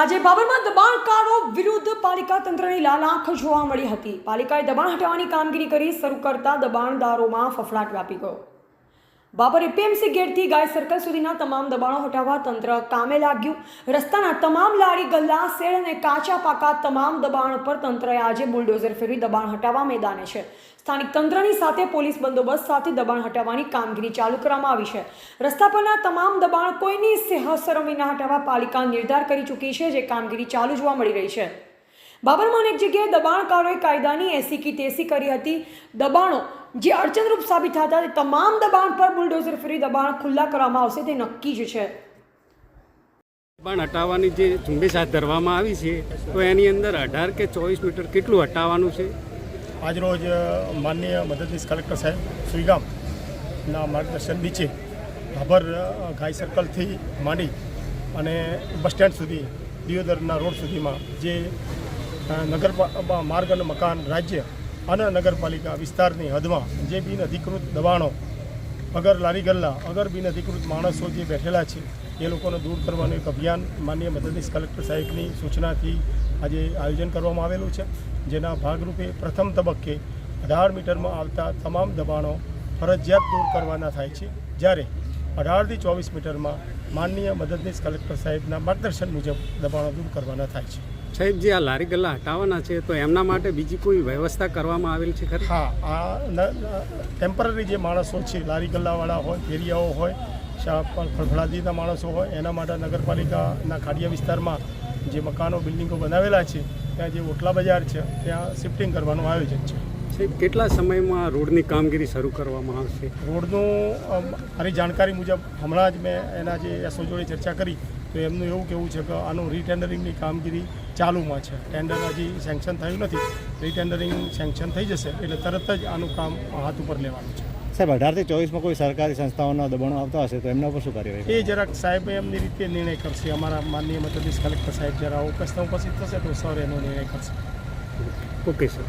આજે બાબરમાં દબાણકારો વિરુદ્ધ પાલિકા તંત્રની લાલાખ જોવા મળી હતી. પાલિકાએ દબાણ હટાવવાની કામગીરી કરી શરૂ કરતા દબાણદારોમાં ફફડાટ વ્યાપી ગયો. બાબર એપીએમસી ગેટથી ગાય સર્કલ સુધીના તમામ દબાણો હટાવવા તંત્ર કામે લાગ્યું. રસ્તાના તમામ લારી, ગલ્લા, શેડ અને કાચા પાકા તમામ દબાણ પર તંત્રએ આજે બુલડોઝર ફેરવી દબાણ હટાવવા મેદાને છે. સ્થાનિક તંત્રની સાથે પોલીસ બંદોબસ્ત સાથે દબાણ હટાવવાની કામગીરી ચાલુ કરવામાં આવી છે. રસ્તા પરના તમામ દબાણ કોઈની સેહસરમ વિના હટાવવા પાલિકા નિર્ધાર કરી ચૂકી છે, જે કામગીરી ચાલુ જોવા મળી રહી છે. બાબરમાં અનેક જગ્યાએ દબાણકારોએ કાયદાની એસી કી તેસી કરી હતી. દબાણો જે અડચણરૂપ સાબિત થતા તે તમામ દબાણ પર બુલડોઝર ફરી દબાણ ખુલ્લા કરવામાં આવશે તે નક્કી જ છે. દબાણ હટાવવાની જે ઝુંબેશ હાથ ધરવામાં આવી છે તો એની અંદર અઢાર કે ચોવીસ મીટર કેટલું હટાવવાનું છે? આજરોજ માનનીય મદદનીશ કલેક્ટર સાહેબ સુઈગામના માર્ગદર્શન નીચે ભાભર ગાય સર્કલથી માંડી અને બસ સ્ટેન્ડ સુધી દિયોદરના રોડ સુધીમાં જે નગર માર્ગ અને મકાન રાજ્ય અને નગરપાલિકા વિસ્તારની હદમાં જે બિન અધિકૃત દબાણો, અગર લારી ગલ્લા, અગર બિન અધિકૃત માણસો જે બેઠેલા છે, એ લોકોને દૂર કરવાનું એક અભિયાન માનનીય મદદનીશ કલેક્ટર સાહેબની સૂચનાથી આજે આયોજન કરવામાં આવેલું છે. જેના ભાગરૂપે પ્રથમ તબક્કે અઢાર મીટરમાં આવતા તમામ દબાણો ફરજિયાત દૂર કરવાના થાય છે. જ્યારે અઢારથી ચોવીસ મીટરમાં માનનીય મદદનીશ કલેક્ટર સાહેબના માર્ગદર્શન મુજબ દબાણો દૂર કરવાના થાય છે. સાહેબ જે આ લારી ગલ્લા હટાવવાના છે તો એમના માટે બીજી કોઈ વ્યવસ્થા કરવામાં આવેલ છે ખરી? હા આ ટેમ્પરરી જે માણસો છે લારી ગલ્લાવાળા હોય ફેરિયાઓ હોય ફળફળાદીના માણસો હોય એના માટે નગરપાલિકાના ખાડિયા વિસ્તારમાં જે મકાનો બિલ્ડિંગો બનાવેલા છે ત્યાં જે ઓટલા બજાર છે ત્યાં શિફ્ટિંગ કરવાનું આયોજન છે. સાહેબ કેટલા સમયમાં રોડની કામગીરી શરૂ કરવામાં આવશે? રોડનું મારી જાણકારી મુજબ હમણાં જ મેં એના જે એસો જોડે ચર્ચા કરી તો એમનું એવું કેવું છે કે આનું રીટેન્ડરિંગની કામગીરી ચાલુમાં છે. ટેન્ડર હજી સેન્કશન થયું નથી. રીટેન્ડરિંગ સેન્કશન થઈ જશે એટલે તરત જ આનું કામ હાથ ઉપર લેવાનું છે. સાહેબ અઢારથી ચોવીસમાં કોઈ સરકારી સંસ્થાઓના દબાણો આવતા હશે તો એમના ઉપર શું કાર્યવાહી એ જરાક સાહેબ એમની રીતે નિર્ણય કરશે. અમારા માનનીય મદદનીશ કલેક્ટર સાહેબ જરા ઉપસ્થિત ઉપસ્થિત થશે તો સર એનો નિર્ણય કરશે. Okay sir.